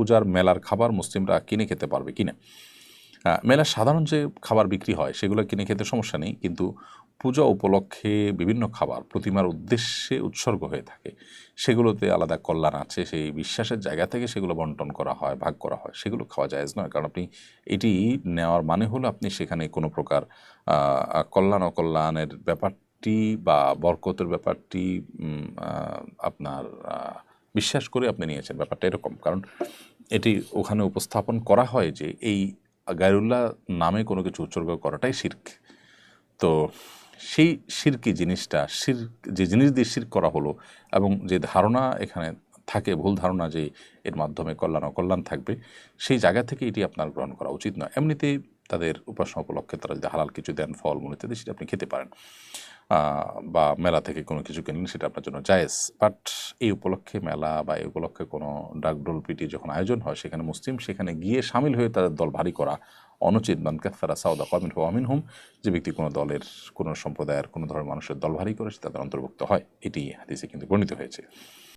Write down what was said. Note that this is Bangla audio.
পূজার মেলার খাবার মুসলিমরা কিনে খেতে পারবে কিনা? মেলার সাধারণ যে খাবার বিক্রি হয়, সেগুলো কিনে খেতে সমস্যা নেই, কিন্তু পূজা উপলক্ষে বিভিন্ন খাবার প্রতিমার উদ্দেশ্যে উৎসর্গ হয়ে থাকে। সেগুলোতে আলাদা কল্যাণ আছে, সেই বিশ্বাসের জায়গা থেকে সেগুলো বন্টন করা হয়, ভাগ করা হয়, সেগুলো খাওয়া যায় নয়, কারণ আপনি এটি নেওয়ার মানে হলো আপনি সেখানে কোনো প্রকার কল্যাণ অকল্যাণের ব্যাপারটি বা বরকতের ব্যাপারটি আপনার বিশ্বাস করে আপনি নিয়েছেন, ব্যাপারটা এরকম। কারণ এটি ওখানে উপস্থাপন করা হয় যে এই গায়রুল্লাহ নামে কোনো কিছু উৎসর্গ করাটাই শির্ক। তো সেই শিরকি জিনিসটা শির যে জিনিস দিয়ে শির করা হলো এবং যে ধারণা এখানে থাকে, ভুল ধারণা যে এর মাধ্যমে কল্যাণ, অকল্যাণ থাকবে, সেই জায়গা থেকে এটি আপনার গ্রহণ করা উচিত নয়। এমনিতেই তাদের উপাসনা উপলক্ষে তারা যদি হালাল কিছু দেন, ফল, মূল ইত্যাদি, সেটা আপনি খেতে পারেন। বা মেলা থেকে কোনো কিছু কিনলেন, সেটা আপনার জন্য জায়েজ। বাট এই উপলক্ষে মেলা বা এই উপলক্ষে কোনো ডাকডোল পিটি যখন আয়োজন হয়, সেখানে মুসলিম সেখানে গিয়ে সামিল হয়ে তাদের দল ভারী করা অনুচিত। মান কেফারা সাউদা কমিন হো আমিন হোম যে ব্যক্তি কোনো দলের, কোনো সম্প্রদায়ের, কোনো ধরনের মানুষের দল ভারী করে, সে তাদের অন্তর্ভুক্ত হয়। এটি হাদিসে কিন্তু বর্ণিত হয়েছে।